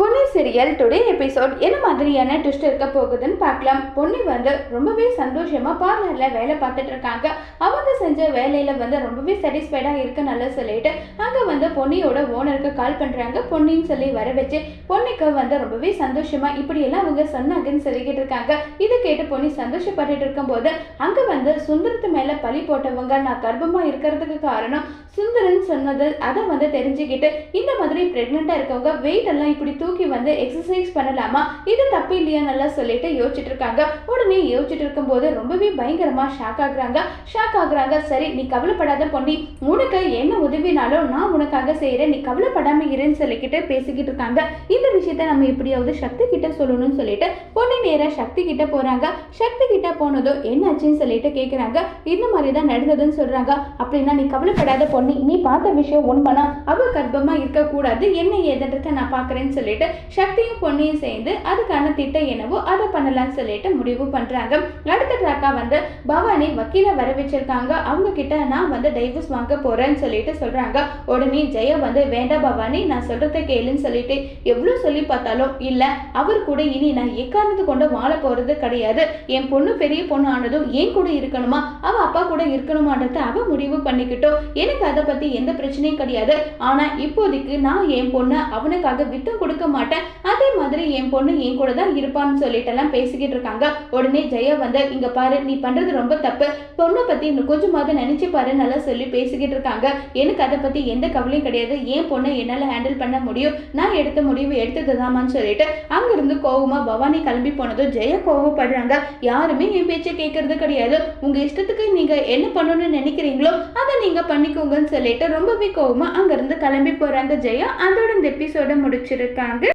Ponni serial today episode என்ன மாதிரியான twist இருக்க போகுதுன்னு பார்க்கலாம். பொன்னி வந்து ரொம்பவே சந்தோஷமா பார்லர்ல வேலை பார்த்துட்டு இருக்காங்க. அவங்க செஞ்ச வேலையில வந்து ரொம்பவே சாட்டிஸ்ஃபைடா இருக்கு நல்லா சொல்லிட்டு அங்க வந்து பொன்னியோட ஓனருக்கு கால் பண்றாங்க. பொன்னின்னு சொல்லி வர வச்சு பொன்னிக்கு வந்து ரொம்பவே சந்தோஷமா இப்படி எல்லாம் அவங்க சொன்னாங்கன்னு சொல்லிக்கிட்டு இருக்காங்க. இதை கேட்டு பொன்னி சந்தோஷப்பட்டுட்டு இருக்கும்போது அங்க வந்து சுந்தரத்து மேல பழி போட்டவங்க நான் கர்ப்பமா இருக்கிறதுக்கு காரணம் சுந்தரன் சொன்னது அதை வந்து தெரிஞ்சுக்கிட்டு இந்த மாதிரி பிரெக்னெண்டா இருக்கவங்க வெயிட் எல்லாம் இப்படி தூக்கி வந்து எக்ஸசைஸ் பண்ணலாமா? இது தப்பு இல்லையா நல்லா சொல்லிட்டு யோசிச்சுட்டு இருக்காங்க உடனே யோசிச்சுட்டு இருக்கும்போது ரொம்பவே பயங்கரமா ஷாக் ஆகுறாங்க. ஷாக் ஆகுறாங்க. சரி நீ கவலைப்படாத பொண்ணி உனக்கு என்ன உதவினாலும் நான் உனக்காக செய்யறேன் நீ கவலைப்படாம இருன்னு சொல்லிக்கிட்டு பேசிக்கிட்டு இருக்காங்க விஷயத்த நம்ம எப்படியாவது சக்தி கிட்ட சொல்லணும்னு சொல்லிட்டு பொண்ணு நேரா சக்தி கிட்ட போறாங்க. சக்தி கிட்ட போனதோ என்னாச்சுன்னு சொல்லிட்டு கேட்குறாங்க இந்த மாதிரி தான் நடந்ததுன்னு சொல்றாங்க. அப்படின்னா நீ கவலைப்படாத பொண்ணு நீ பார்த்த விஷயம் உண்மைனா அவ கர்ப்பமா இருக்கக்கூடாது. என்ன ஏதுன்றத நான் பார்க்குறேன்னு சொல்லிட்டு சக்தியும் பொண்ணையும் சேர்ந்து அதுக்கான திட்டம் என்னவோ அதை பண்ணலாம்னு சொல்லிட்டு முடிவு பண்றாங்க. அடுத்த ட்ராக்கா வந்து பவானி வக்கீல வர வச்சிருக்காங்க. அவங்க கிட்ட நான் வந்து டைவர்ஸ் வாங்க போறேன்னு சொல்லிட்டு சொல்றாங்க. உடனே ஜெயா வந்து வேண்டாம் பவானி நான் சொல்றத கேளுன்னு சொல்லிட்டு எவ்வளவு சொல்லி பார்த்தாலும் இல்ல அவர் கூட இனி நான் எக்காரணத்து கொண்டு வாழ போறது கிடையாது. என் பொண்ணு பெரிய பொண்ணு ஆனதும் என் கூட இருக்கணுமா? அவ அப்பா கூட இருக்கணுமான்றத அவ முடிவு பண்ணிக்கிட்டோம் எனக்கு அதை பத்தி எந்த பிரச்சனையும் கிடையாது. ஆனா இப்போதைக்கு நான் என் பொண்ணை அவனுக்காக விட்டும் கொடுக்க மாட்டேன். மாதிரி என் பொண்ணு என் கூட தான் இருப்பான்னு சொல்லிட்டு எல்லாம் பேசிக்கிட்டு இருக்காங்க. உடனே ஜெயா வந்து இங்க பாரு நீ பண்றது ரொம்ப தப்பு. பொண்ணை பத்தி இன்னும் கொஞ்சமாவது நினைச்சு பாரு நல்லா சொல்லி பேசிக்கிட்டு இருக்காங்க. எனக்கு அதை பத்தி எந்த கவலையும் கிடையாது. என் பொண்ணை என்னால ஹேண்டில் பண்ண முடியும். நான் எடுத்த முடிவு எடுத்ததுதாமான்னு சொல்லிட்டு அங்கிருந்து கோவமா பவானி கிளம்பி போனதும் ஜெயா கோவப்படுறாங்க. யாருமே என் பேச்சை கேட்கறது கிடையாது. உங்க இஷ்டத்துக்கு நீங்க என்ன பண்ணணும்னு நினைக்கிறீங்களோ அதை நீங்க பண்ணிக்கோங்கன்னு சொல்லிட்டு ரொம்பவே கோவமா அங்கிருந்து கிளம்பி போறாங்க ஜெயா. அதோட இந்த எபிசோட முடிச்சிருக்காங்க.